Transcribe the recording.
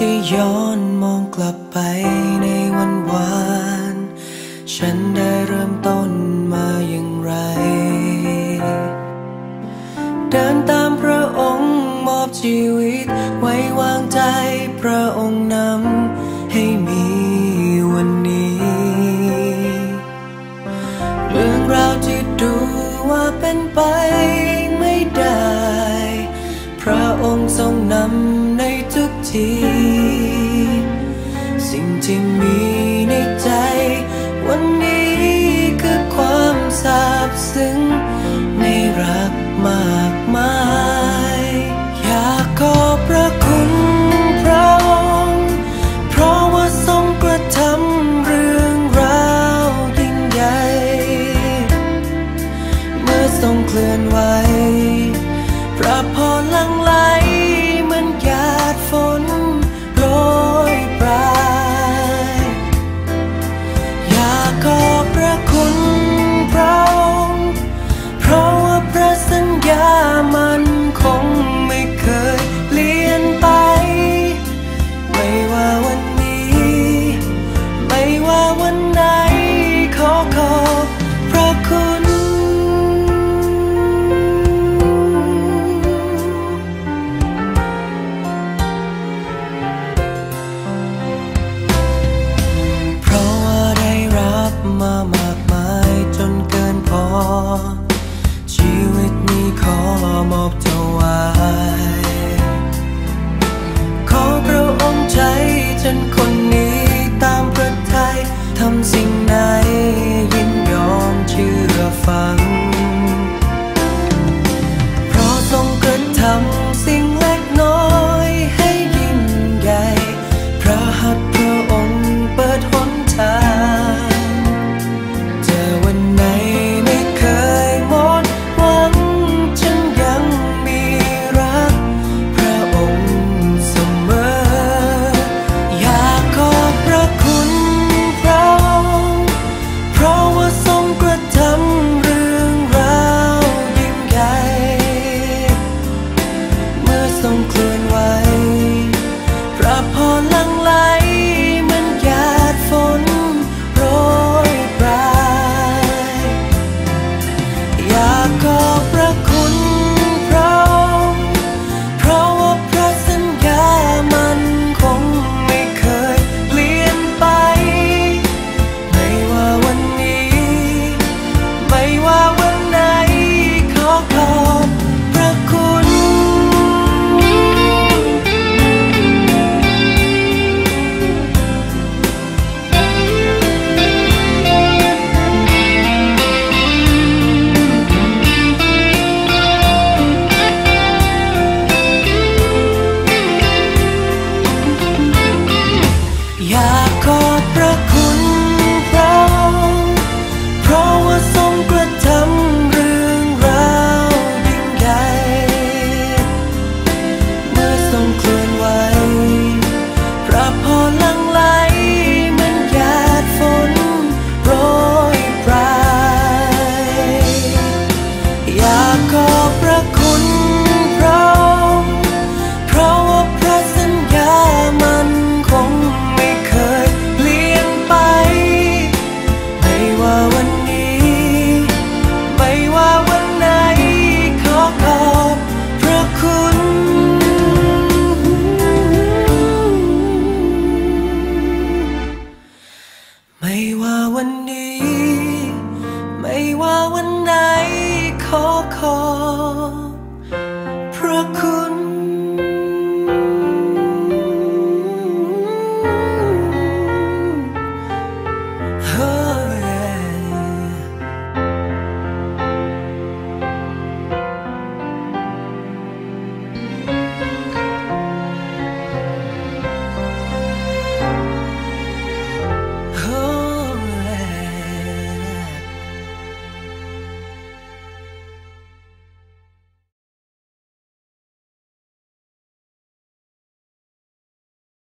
ที่ย้อนมองกลับไปในวันวาน ฉันได้เริ่มต้นมาอย่างไร เดินตามพระองค์มอบชีวิต ไว้วางใจพระองค์นำ ที่มีในใจ วันนี้คือความซาบซึ้ง ในรักมากมาย อยากขอบพระคุณพระองค์เพราะว่าทรงกระทำเรื่องราวยิ่งใหญ่ เมื่อทรงเคลื่อนไหว come up all